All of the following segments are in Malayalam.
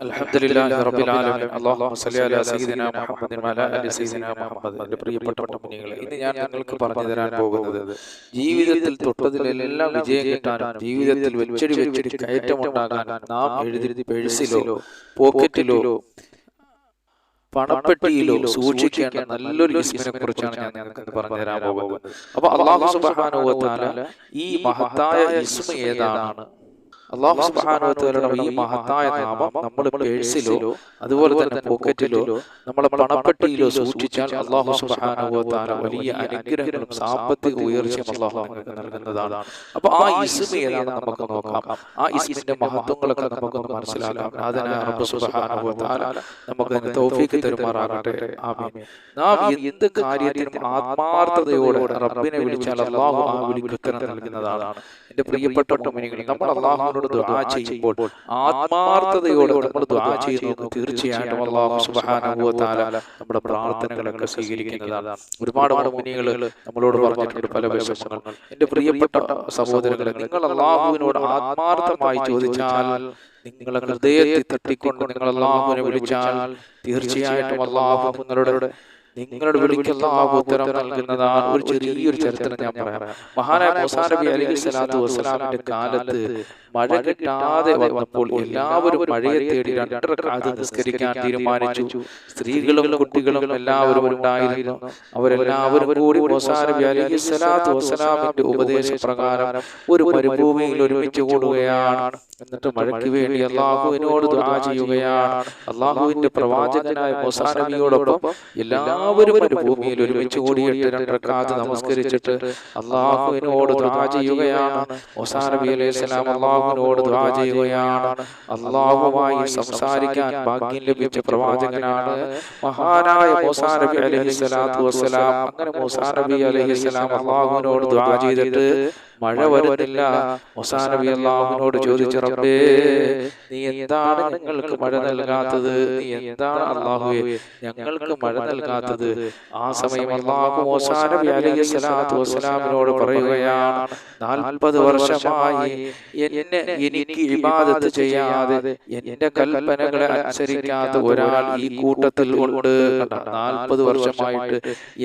അൽഹംദുലില്ലാഹി റബ്ബിൽ ആലമീൻ. അല്ലാഹുമ്മ സല്ലി അലാ സയ്യിദിനാ മുഹമ്മദിൻ വഅലാ അലി സയ്യിദിനാ മുഹമ്മദ് പ്രിയപ്പെട്ട മുഅ്മിനീങ്ങളെ ഇന്ന് ഞാൻ നിങ്ങൾക്ക് പറഞ്ഞു തരാൻ പോകുന്നത് ജീവിതത്തിൽ തൊട്ടതിലെല്ലാം വിജയം കിട്ടാനും ജീവിതത്തിൽ വെച്ചടി വെച്ചടി കയറ്റമുണ്ടാകാൻ നാം എഴുതി പേഴ്സിലോ പോക്കറ്റിലോ പണപ്പെട്ടിയിലോ സൂക്ഷിക്കേണ്ട നല്ലൊരു ഇസ്മിനെ കുറിച്ചാണ് ഞാൻ നിങ്ങൾക്ക് പറഞ്ഞു തരാൻ പോകുന്നത്. അപ്പൊ അള്ളാഹു സുബ്ഹാനഹു വ തആല ഈ മഹത്തായ ഇസ്മ ഏതാണ്? അള്ളാഹു സുബ്ഹാനഹുവതആലയുടെ ഈ മഹത്തായ നാമം നമ്മൾ പേഴ്സിലോ അതുപോലെ തന്നെ പോക്കറ്റിലോ നമ്മളെ പണപ്പെട്ടിയിലോ സൂക്ഷിച്ചാൽ അള്ളാഹു സുബ്ഹാനഹുവതആല വലിയ അനുഗ്രഹങ്ങളും സാമ്പത്തിക ഉയർച്ചയും അള്ളാഹു നമുക്ക് നൽകുന്നതാണ്. അപ്പൊ ആ ഇസ്മ ഏതാണ് നമുക്ക് നോക്കാം? ആ ഇസ്മിന്റെ മഹത്വങ്ങളൊക്കെ നമുക്കൊന്ന് മനസ്സിലാക്കാം. അതിനാണ് റബ്ബ് സുബ്ഹാനഹുവതആല നമുക്ക് തൗഫീഖ് തരുമാറാകട്ടെ. ആമീൻ. നാം എന്ത് കാര്യത്തിനും ആത്മാർത്ഥതയോടെ റബ്ബിനെ വിളിച്ചാൽ അള്ളാഹു ആ വിളിക്ക് ഉത്തരം നൽകുന്നതാണ് എന്റെ പ്രിയപ്പെട്ട നമ്മൾ നമ്മൾ അള്ളാഹുവിനോട് ദുആ ചെയ്യുമ്പോൾ ആത്മാർത്ഥതയോടെ നമ്മൾ ദുആ ചെയ്യുന്നു. തീർച്ചയായിട്ടും അള്ളാഹു സുബ്ഹാനഹു വ തആല നമ്മുടെ പ്രാർത്ഥനകളൊക്കെ സ്വീകരിക്കുന്നതാണ്. ഒരുപാട് മുഅ്മിനീകൾ നമ്മളോട് പറഞ്ഞിട്ടുണ്ട്. പല വിഷമങ്ങൾ എന്റെ പ്രിയപ്പെട്ട സഹോദരങ്ങളെ നിങ്ങൾ അള്ളാഹുവിനോട് ആത്മാർത്ഥമായി ചോദിച്ചാൽ നിങ്ങളെ ഹൃദയത്തിൽ തട്ടിക്കൊണ്ട് നിങ്ങൾ അള്ളാഹുവിനെ വിളിച്ചാൽ തീർച്ചയായിട്ടും അള്ളാഹു നിങ്ങളുടെ നിങ്ങളുടെ വിളിക്കുന്ന ആ ഉത്തരം നൽകുന്നതാണ് ഒരു ചെറിയൊരു ചരിത്രം ഞാൻ പറയാം. മഹാനായ മൂസാ നബി അലൈഹി സ്വലാത്തു വസ്സലാമിന്റെ കാലത്ത് മഴ കിട്ടാതെ വന്നപ്പോൾ എല്ലാവരും മഴയെ തേടി രണ്ടര കാലത്ത് നിസ്കരിക്കാൻ തീരുമാനിച്ചു. സ്ത്രീകളും കുട്ടികളും എല്ലാവരും ഉണ്ടായിരുന്നു. അവരെല്ലാവരും കൂടി വസ്സലാമിന്റെ ഉപദേശപ്രകാരം ഒരു മരുഭൂമിയിൽ ഒരുമിച്ച് കൂടുകയാണ്. എന്നിട്ട് മഴയ്ക്ക് വേണ്ടി അള്ളാഹുവിനോട് ദുആ ചെയ്യുകയാണ്. അള്ളാഹുവിന്റെ പ്രവാചകനായ മൊസാനബിയോടൊപ്പം എല്ലാവരും ഒരു ഭൂമിയിൽ ഒരുമിച്ച് കൂടിയിട്ട് രണ്ടരക്കാത്ത് നമസ്കരിച്ചിട്ട് അള്ളാഹുവിനോട് ദുആ ചെയ്യുകയാണ്. മൊസാനബി അലൈഹി സ്വലാം അള്ളാഹുവിനോട് ദുആ ചെയ്യുകയാണ്. അള്ളാഹുമായി സംസാരിക്കാൻ ഭാഗ്യം ലഭിച്ച പ്രവാചകനാണ് മഹാനായ മൂസാ നബി അലഹി സ്വലാത്തു വസ്സലാം. അങ്ങനെ മൂസാ നബി അലഹി സ്വലാം അള്ളാഹുവിനോട് ദുആ ചെയ്തിട്ട് മഴ വരുന്നില്ല മുസാ നബി അള്ളാഹുവിനോട് ചോദിച്ചു റബ്ബേ നീ എന്താണ് ഞങ്ങൾക്ക് മഴ നൽകാത്തത്? നീ എന്താണ് അള്ളാഹുവെ ഞങ്ങൾക്ക് മഴ നൽകാത്തത്? ആ സമയം അള്ളാഹു മുസാ നബി അലൈഹി സ്വലാത്തു വസ്സലാമിനോട് പറയുകയാണ് നാൽപ്പത് വർഷമായി എന്നെ എനിക്ക് ഇബാദത്ത് ചെയ്യാതെ എന്റെ കൽപ്പനകളെ അനുസരിക്കാത്ത ഒരാൾ ഈ കൂട്ടത്തിൽ ഉണ്ട്. നാൽപ്പത് വർഷമായിട്ട്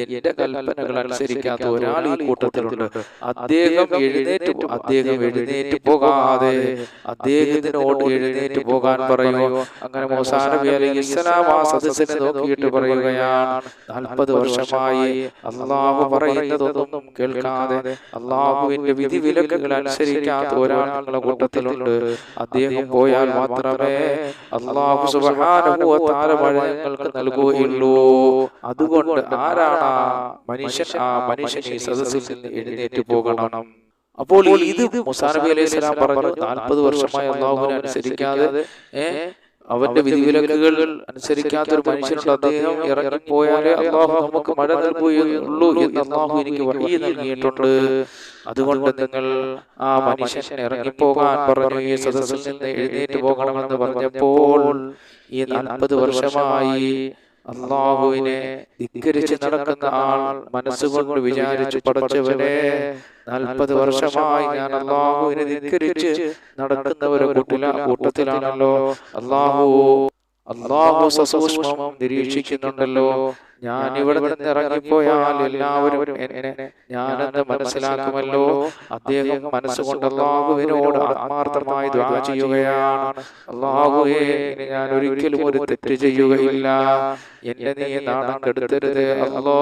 എന്റെ കൽപ്പനകൾ അനുസരിക്കാത്ത ഒരാൾ ഈ കൂട്ടത്തിലുണ്ട് അദ്ദേഹം എഴുന്നേറ്റ് അദ്ദേഹം എഴുന്നേറ്റ് പോകാതെ അദ്ദേഹത്തിനോട് എഴുന്നേറ്റ് പോകാൻ പറയൂ? അങ്ങനെ മൂസാ നബി അലൈഹി ഇസ്ലാം ആ സദസ്സിനെ നോക്കിയിട്ട് പറയുകയാണ്. നാൽപ്പത് വർഷമായി അള്ളാഹു പറയുന്നതൊന്നും കേൾക്കാതെ അള്ളാഹുവിന്റെ വിധി വിലക്കുകൾ അനുസരിക്കാത്ത ഒരാൾ നിങ്ങളുടെ കൂട്ടത്തിലുണ്ട്. അദ്ദേഹം പോയാൽ മാത്രമേ അള്ളാഹു സുബ്ഹാനഹു വ തആല മഴ ഞങ്ങൾക്ക് നൽകുകയുള്ളൂ. അതുകൊണ്ട് ആരാണ് മനുഷ്യ മനുഷ്യൻ? ആ മനുഷ്യൻ ഈ സദസ്സിൽ നിന്ന് എഴുന്നേറ്റ് പോകണം. അപ്പോൾ ഇത് മുസാനബി അലൈഹി സ്വലാം പറഞ്ഞു നാൽപ്പത് വർഷമായി അള്ളാഹുവിനെ അനുസരിക്കാതെ അവന്റെ വിധിവിലക്കുകൾ അനുസരിക്കാത്ത ഒരു മനുഷ്യനുണ്ട് അദ്ദേഹം ഇറങ്ങിപ്പോയാലേ അള്ളാഹു നമുക്ക് മഴ നൽകുകയുള്ളൂ എന്ന് അള്ളാഹു എനിക്ക് വഴി നൽകിയിട്ടുണ്ട്. അതുകൊണ്ട് നിങ്ങൾ ആ മനുഷ്യൻ ഇറങ്ങിപ്പോകാൻ പറഞ്ഞു ഈ സദസ്സിൽ നിന്ന് എഴുന്നേറ്റ് പോകണമെന്ന് പറഞ്ഞപ്പോൾ ഈ നാൽപ്പത് വർഷമായി അള്ളാഹുവിനെ ധിക്കരിച്ച് നടക്കുന്ന ആൾ മനസ്സുകൊണ്ട് വിചാരിച്ചു പടച്ചവനെ നാൽപ്പത് വർഷമായി ഞാൻ അള്ളാഹുവിനെ ധിക്കരിച്ച് നടക്കുന്നവരെ കൂട്ടില കൂട്ടത്തിലാണല്ലോ. അള്ളാഹു അള്ളാഹു സസൂക്ഷ്മം നിരീക്ഷിക്കുന്നുണ്ടല്ലോ. ഞാൻ ഇവിടെ നിന്ന് ഇറങ്ങിപ്പോയാൽ എല്ലാവരും എന്നെ ഞാനെന്ന് മനസ്സിലാക്കുമല്ലോ? അദ്ദേഹം മനസ്സുകൊണ്ട് അള്ളാഹുവിനോട് ആത്മാർത്ഥമായി ദ്വാ ചെയ്യുകയാണ്. അള്ളാഹുവേ ഞാൻ ഒരിക്കലും ഒരു തെറ്റ് ചെയ്യുകയില്ല. എന്നെ നീ നാണം കെടുത്തരുത് അല്ലോ.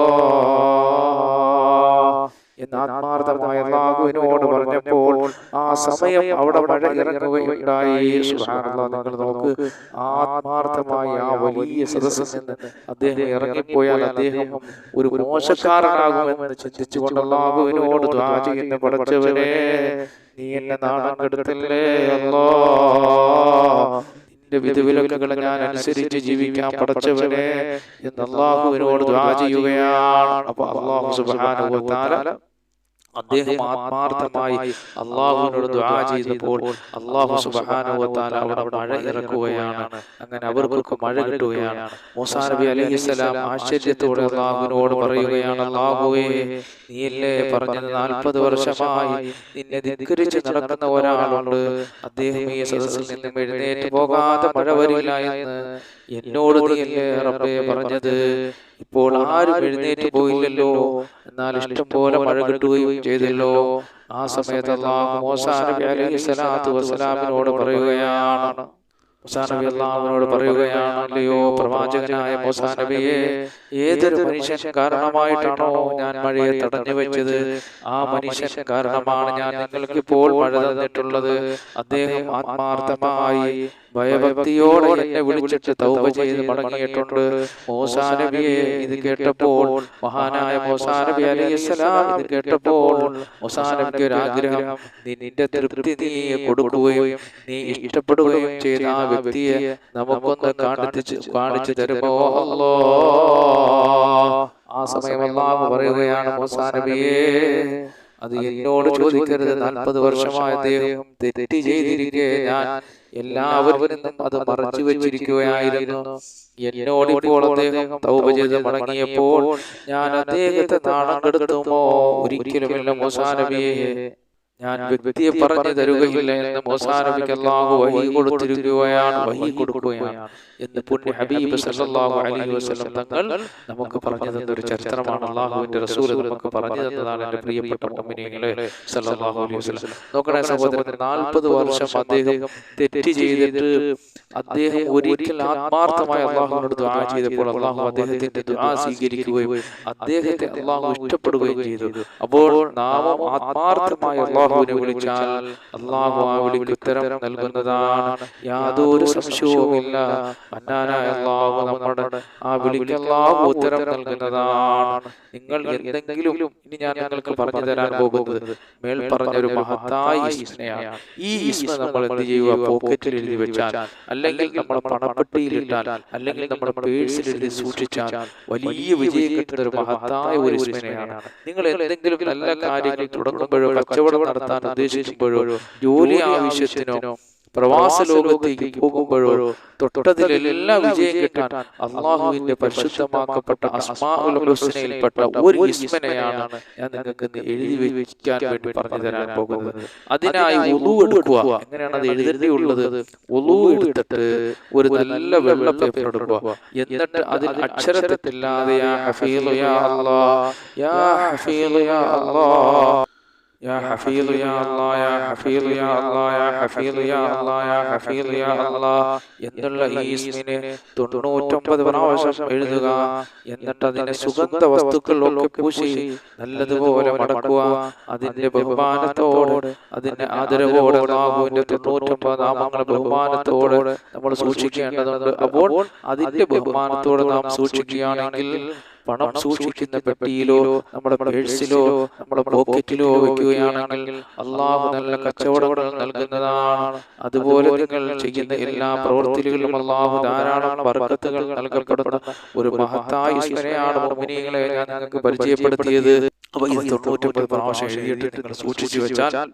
എന്ന് ആത്മാർത്ഥമായ അള്ളാഹുവിനോട് പറഞ്ഞപ്പോൾ ആ സമയം അവിടെ മഴ ഇറങ്ങുകയുണ്ടായി. നിങ്ങൾ നോക്ക്. ആത്മാർത്ഥമായി ആ വലിയ സദസ്സിൽ നിന്ന് അദ്ദേഹം ഇറങ്ങിപ്പോയാൽ അദ്ദേഹം ഒരു മോശക്കാരനാകുമെന്ന് ചിന്തിച്ചുകൊണ്ട് അള്ളാഹുവിനോട് ചെയ്യുന്ന പഠിച്ചവരെ നീ എന്നെ നാണം കെടുത്തില്ലേ അല്ലോ നിന്റെ ഞാൻ അനുസരിച്ച് ജീവിക്കാൻ പടച്ചവനെ എന്ന് അള്ളാഹുവിനോട് ചെയ്യുകയാണ്. അപ്പൊ അള്ളാഹു സുബാനുഭവത്താല അദ്ദേഹം ആത്മാർത്ഥമായി അള്ളാഹുവിനോട് ദുആ ചെയ്തപ്പോൾ അള്ളാഹു സുബ്ഹാനഹുവതാല അവിടെ മഴ ഇറക്കുകയാണ്. അങ്ങനെ അവർക്കൊക്കെ മഴ കിട്ടുകയാണ്. മൂസാ നബി അലൈഹിസ്സലാം ആശ്ചര്യത്തോടെ അള്ളാഹുവിനോട് പറയുകയാണ് അള്ളാഹുവേ നീയല്ലേ പറഞ്ഞത് നാൽപ്പത് വർഷമായി? നിന്നെ ധിക്കരിച്ച് നടക്കുന്ന ഒരാളുണ്ട്. അദ്ദേഹം ഈ സദസ്സിൽ നിന്നും എഴുന്നേറ്റ് പോകാതെ മഴ വരില്ല എന്ന് എന്നോട് നീയല്ലേ റബ്ബേ പറഞ്ഞത്? ഇപ്പോൾ ആരും എഴുന്നേറ്റ് പോയില്ലല്ലോ. എന്നാൽ ഇഷ്ടം പോലെ മഴ കിട്ടുകയും ചെയ്തല്ലോ ആ സമയത്ത് അള്ളാഹു മൂസാ നബി അലൈഹി സ്വലാത്തു വസ്സലാമിനോട് പറയുകയാണ്. അല്ലയോ നബി അള്ളാഹുവിനോട് പറയുകയാണല്ലയോ? പ്രവാചകനായ മൂസാ നബിയെ ഏതൊരു മനുഷ്യൻ കാരണമായിട്ടാണോ ഞാൻ മഴയെ തടഞ്ഞു വെച്ചത്? ആ മനുഷ്യൻ കാരണമാണ് ഞാൻ നിങ്ങൾക്ക് ഇപ്പോൾ മഴ തന്നിട്ടുള്ളത്. അദ്ദേഹം ആത്മാർത്ഥമായി ഭയഭക്തിയോടെ എന്നെ വിളിച്ചിട്ട് തൗബ ചെയ്ത് മടങ്ങിയിട്ടുണ്ട്. മോസാനബിയെ ഇത് കേട്ടപ്പോൾ മഹാനായ മോസാനബി അലൈഹിസ്സലാം ഇത് കേട്ടപ്പോൾ മോസാനബിക്ക് ഒരു ആഗ്രഹം. നീ നിന്റെ തൃപ്തി നീ കൊടുക്കുകയും നീ ഇഷ്ടപ്പെടുകയും ചെയ്ത ആ വ്യക്തിയെ നമുക്കൊന്ന് കാണിച്ചു കാണിച്ചു തരുമോ? അല്ലോ ആ സമയം അല്ലാഹു പറയുകയാണ് മൂസാ നബിയെ അത് എന്നോട് ചോദിക്കരുത്. നാൽപ്പത് വർഷമായ അദ്ദേഹം തെറ്റ് ചെയ്തിരിക്കെ ഞാൻ എല്ലാവരിൽ നിന്നും അത് മറച്ചു വെച്ചിരിക്കുകയായിരുന്നു. എന്നോട് ഇപ്പോൾ അദ്ദേഹം തൗബ ചെയ്ത് മടങ്ങിയപ്പോൾ ഞാൻ അദ്ദേഹത്തെ നാണം കെടുത്തുമോ ഒരിക്കലുമില്ല മൂസാ നബിയെ. ഞാൻ വ്യക്തിയെ പറഞ്ഞു തരുകയില്ല എന്ന് മൂസാ നബിക്ക് അല്ലാഹു വഹി കൊടുത്തിരിക്കുകയാണ് വഹി കൊടുക്കുകയാണ്. എന്ന് പുണ്യ ഹബീബ് സല്ലല്ലാഹു അലൈഹി വസല്ലം തങ്ങൾ നമുക്ക് പറഞ്ഞു തന്ന ഒരു ചരിത്രമാണ്. അള്ളാഹുവിന്റെ റസൂൽ നമുക്ക് പറഞ്ഞു തന്നതാണ് എന്റെ പ്രിയപ്പെട്ട മുഅ്മിനീങ്ങളെ സല്ലല്ലാഹു അലൈഹി വസല്ലം. നോക്കണേ സഹോദരൻ നാൽപ്പത് വർഷം അദ്ദേഹം തെറ്റ് ചെയ്തിട്ട് അദ്ദേഹം ഒരിക്കൽ ആത്മാർത്ഥമായി അള്ളാഹുവിനോട് ദുആ ചെയ്തപ്പോൾ അള്ളാഹു അദ്ദേഹത്തിന്റെ ദുആ സ്വീകരിക്കുകയും അദ്ദേഹത്തെ അള്ളാഹു ഇഷ്ടപ്പെടുകയും ചെയ്തു. അപ്പോൾ നാമം ആത്മാർത്ഥമായി അള്ളാഹുവിനെ വിളിച്ചാൽ അള്ളാഹു ആ വിളിക്ക് ഉത്തരം നൽകുന്നതാണ്. യാതൊരു സംശയവുമില്ല. മന്നാനായ അള്ളാഹു നമ്മുടെ ആ വിളിക്ക് അള്ളാഹു ഉത്തരം നൽകുന്നതാണ്. നിങ്ങൾ എന്തെങ്കിലും ഇനി ഞാൻ നിങ്ങൾക്ക് പറഞ്ഞു തരാൻ പോകുന്നത്. മേൽ പറഞ്ഞ ഒരു മഹത്തായ ഇസ്മയാണ് ഈ ഇസ്മ നമ്മൾ എന്ത് ചെയ്യുക? പോക്കറ്റിൽ എഴുതി വെച്ചാൽ. അല്ലെങ്കിൽ നമ്മുടെ പണപ്പെട്ടിയിൽ ഇട്ടാൽ. അല്ലെങ്കിൽ നമ്മുടെ പേഴ്സിൽ എഴുതി സൂക്ഷിച്ചാൽ വലിയ വിജയം കിട്ടുന്ന ഒരു മഹത്തായ ഒരു ഇസ്മയാണ് നിങ്ങൾ എന്തെങ്കിലും നല്ല കാര്യങ്ങൾ തുടങ്ങുമ്പോഴോ കച്ചവടം നടത്താൻ ഉദ്ദേശിക്കുമ്പോഴോ ജോലി ആവശ്യത്തിനോ പ്രവാസ ലോകത്തേക്ക് പോകുമ്പോഴോ തൊട്ടതിലെല്ലാം വിജയം കിട്ടാൻ അള്ളാഹുവിന്റെ പരിശുദ്ധമാക്കപ്പെട്ട അസ്മാഉൽ ഹുസ്നയിൽപ്പെട്ട ഒരു ഇസ്മനെയാണ് ഞാൻ നിങ്ങൾക്ക് എഴുതി വെക്കാൻ വേണ്ടി പറഞ്ഞു തരാൻ പോകുന്നത്. അതിനായി ഒലു എടുക്കുക. എങ്ങനെയാണ് അത് എഴുതേണ്ടിയുള്ളത് ഒലു എടുത്തിട്ട് ഒരു നല്ല വെള്ള പേപ്പർ എടുക്കുക. എന്നിട്ട് അതിൽ അക്ഷരത്തെറ്റില്ലാതെ യാ യാ യാ യാ يا حفيظ يا الله يا حفيظ يا الله يا حفيظ يا الله يا حفيظ يا الله എന്നുള്ള ഈ ഇസ്മിനെ തൊണ്ണൂറ്റൊമ്പത് പ്രാവശ്യം എഴുതുക എന്നിട്ട് അതിനെ സുഗന്ധ വസ്തുക്കളിലൊക്കെ പൂശി നല്ലതുപോലെ മടക്കുക അതിന്റെ ബഹുമാനത്തോട് അതിന്റെ ആദരവോടെ അള്ളാഹുവിന്റെ തൊണ്ണൂറ്റൊമ്പത് നാമങ്ങൾ ബഹുമാനത്തോട് നമ്മൾ സൂക്ഷിക്കേണ്ടതുണ്ട് അപ്പോൾ അതിന്റെ ബഹുമാനത്തോടെ നാം സൂക്ഷിക്കുകയാണെങ്കിൽ പണം സൂക്ഷിക്കുന്ന പെട്ടിയിലോ നമ്മുടെ പേഴ്സിലോ നമ്മുടെ പോക്കറ്റിലോ വയ്ക്കുകയാണെങ്കിൽ അള്ളാഹു നല്ല കച്ചവടങ്ങൾ നൽകുന്നതാണ്. അതുപോലെ നിങ്ങൾ ചെയ്യുന്ന എല്ലാ പ്രവർത്തികളിലും അള്ളാഹു ധാരാളം വർക്കത്തുകൾ നൽകപ്പെടുന്ന ഒരു മഹത്തായ ഈശ്വരയാണ് ഞാൻ നിങ്ങൾക്ക് പരിചയപ്പെടുത്തിയത്. അപ്പൊ ഇത് തൊണ്ണൂറ്റൊമ്പത് പ്രാവശ്യം എഴുതിയിട്ട് നിങ്ങൾ സൂക്ഷിച്ചു വെച്ചാൽ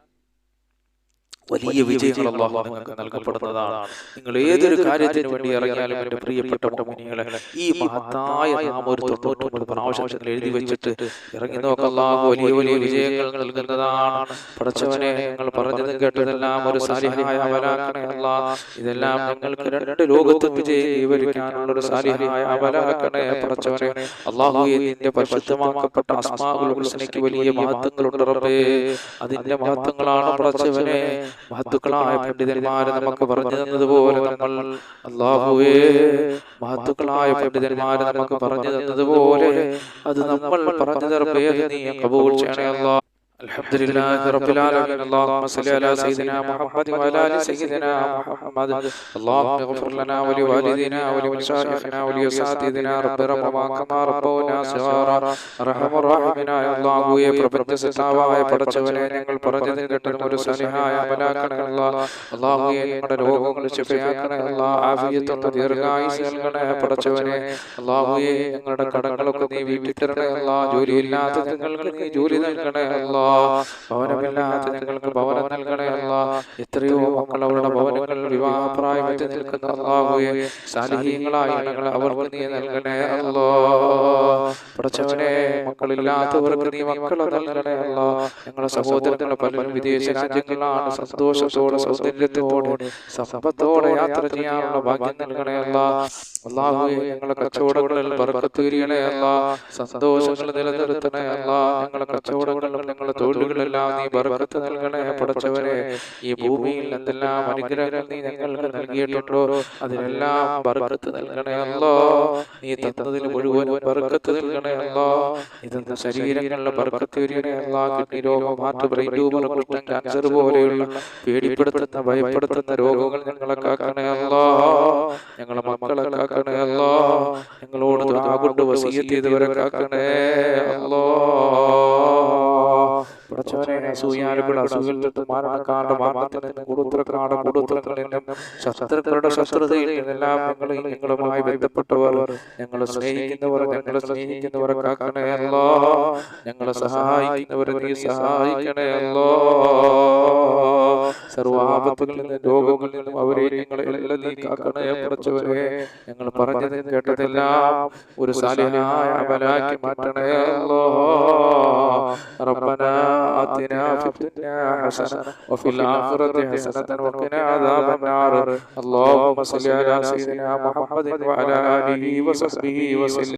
വലിയ വിജയങ്ങൾ അള്ളാഹു നിങ്ങൾക്ക് നൽകപ്പെടുന്നതാണ്. നിങ്ങൾ ഏതൊരു കാര്യത്തിന് വേണ്ടി ഇറങ്ങിയാലും എന്റെ പ്രിയപ്പെട്ട മുനികളെ ഈ മഹത്തായ നാം ഒരു തൊണ്ണൂറ്റൊമ്പത് പ്രാവശ്യം എഴുതി വെച്ചിട്ട് ഇറങ്ങി നോക്ക് അള്ളാഹു വലിയ വലിയ വിജയങ്ങൾ നൽകുന്നതാണ്. പഠിച്ചവനെ നിങ്ങൾ പറഞ്ഞതും കേട്ടതെല്ലാം ഒരു സാലിഹായ അവലാക്കണേ അല്ലാ ഇതെല്ലാം നിങ്ങൾക്ക് രണ്ട് ലോകത്തും വിജയം കൈവരിക്കാനുള്ള ഒരു സാലിഹായ അവലാക്കണേ പഠിച്ചവനെ. അള്ളാഹു നിന്റെ പരിശുദ്ധമാക്കപ്പെട്ട അസ്മാഉൽ ഹുസ്നയ്ക്ക് വലിയ മഹത്വങ്ങളുണ്ട് റബ്ബേ. അതിന്റെ മഹത്വങ്ങളാണ് പടച്ചവനെ മഹത്തുക്കളായ പണ്ഡിതന്മാരെ നമുക്ക് പറഞ്ഞു തന്നതുപോലെ നമ്മൾ അള്ളാഹുവേ മഹത്തുക്കളായ പണ്ഡിതന്മാരെ നമുക്ക് പറഞ്ഞു തന്നതുപോലെ അത് നമ്മൾ പറഞ്ഞു തരപ്പേ നീ കബൂൾ ചെയ്യണേ അല്ലാഹ്. الحمد لله رب العالمين اللهم صل على سيدنا محمد وعلى ال سيدنا محمد اللهم اغفر لنا ولوالدينا ولمشايخنا ولاساتذتنا رب رحمهما كما ربونا صغارا ارحم الراحمين يا الله യെ പ്രപഞ്ച സത്താവായ പടച്ചവനെ ഞങ്ങൾ പറഞ്ഞതും കേട്ടതും ഒരു സലിഹായ അമലാക്കണേ അല്ലാഹ് അല്ലാഹുവേ ഞങ്ങളുടെ രോഗങ്ങൾ ശിഫയാക്കണേ അല്ലാഹ് ആഫിയത്തുള്ള ദീർഘായുസ് നൽകണേ പടച്ചവനെ അല്ലാഹുവേ ഞങ്ങളുടെ കടങ്ങളൊക്കെ നീ വീട്ടിൽ തരണേ അല്ലാഹ് ജോലിയില്ലാത്ത ഞങ്ങൾക്ക് നീ ജോലി നൽകണേ അല്ലാഹ് അല്ലാ ഭവനമില്ലാത്ത ഞങ്ങൾക്ക് ഭവനം നൽകണേ അല്ലാ എത്രയോ മക്കൾ അവരുടെ ഭവനങ്ങൾ നിൽക്കുന്ന സാലിഹീങ്ങളായ ഞങ്ങൾ അവർക്ക് നീ നൽകണേ അല്ലോ മക്കളില്ലാത്തവർക്ക് നീ മക്കളെ നൽകണേ അല്ലോ ഞങ്ങളുടെ സഹോദരങ്ങൾ പലരും വിദേശ രാജ്യങ്ങളിലാണ് സന്തോഷത്തോടെ സൗന്ദര്യത്തോടെ സമ്പത്തോടെ യാത്ര ചെയ്യാനുള്ള ഭാഗ്യം നൽകണേ അല്ല ഞങ്ങളുടെ കച്ചവടങ്ങളിൽ അല്ല സന്തോഷങ്ങൾ നിലനിർത്തണേ അല്ല ഞങ്ങളുടെ കച്ചവടങ്ങളിൽ ഞങ്ങളുടെ തൊഴിലുകളെല്ലാം നീ ബർക്കത്ത് നൽകണേ പടച്ചവരെ ഈ ഭൂമിയിൽ എന്തെല്ലാം അനുഗ്രഹങ്ങൾ നീ ഞങ്ങൾക്ക് നൽകിയിട്ടുണ്ടോ? അതിനെല്ലാം ബർക്കത്ത് നൽകണേ അല്ലോ. നീ തന്നതിൽ മുഴുവൻ ബർക്കത്ത് നൽകണേ അല്ലോ. നീ തന്ന ശരീരങ്ങളിലെ ബർക്കത്ത് വരികണേ അല്ല. കിഡ്നി രോഗം ഹാർട്ട് ബ്രെയിൻ ട്യൂമർ കുഷ്ഠം ക്യാൻസർ പോലെയുള്ള പേടിപ്പെടുത്തുന്ന ഭയപ്പെടുത്തുന്ന രോഗങ്ങൾ ഞങ്ങളെ കാക്കണേ അല്ലോ. ഞങ്ങളെ മക്കളെ കാക്കണേ അല്ലോ. ഞങ്ങളോട് ദുആ കൊണ്ട് വസീയത്ത് ചെയ്തവരെ കാക്കണേ അല്ലോ. പടച്ചവനെ അസൂയാലുകളുടെ അസൂയയിൽ നിന്ന് മരണക്കാരുടെ മരണത്തിൽ നിന്ന് കൊടുത്തക്കാട് കൊടുത്തങ്ങളിൽ നിന്നും ശത്രുക്കളുടെ ശത്രുതയിൽ നിന്നെല്ലാം ഞങ്ങളെ ഞങ്ങളുമായി ബന്ധപ്പെട്ടവർ ഞങ്ങളെ സ്നേഹിക്കുന്നവർ ഞങ്ങളെ സ്നേഹിക്കുന്നവർ ഞങ്ങളെ സഹായിക്കുന്നവരെ നീ സഹായിക്കണേ അല്ലോ. സർവാപത്തുകളിൽ നിന്നും രോഗങ്ങളിൽ നിന്നും അവരെ ഞങ്ങളെ എല്ലാം നീ കാക്കണേ പടച്ചവരെ ഞങ്ങൾ പറഞ്ഞതും കേട്ടതെല്ലാം ഒരു സാലിഹായ അമലാക്കി മാറ്റണേ അല്ലോ ربنا آتنا في الدنيا حسنة وفي الآخرة حسنة وقنا عذاب النار اللهم صل على سيدنا محمد وعلى آله وصحبه وسلم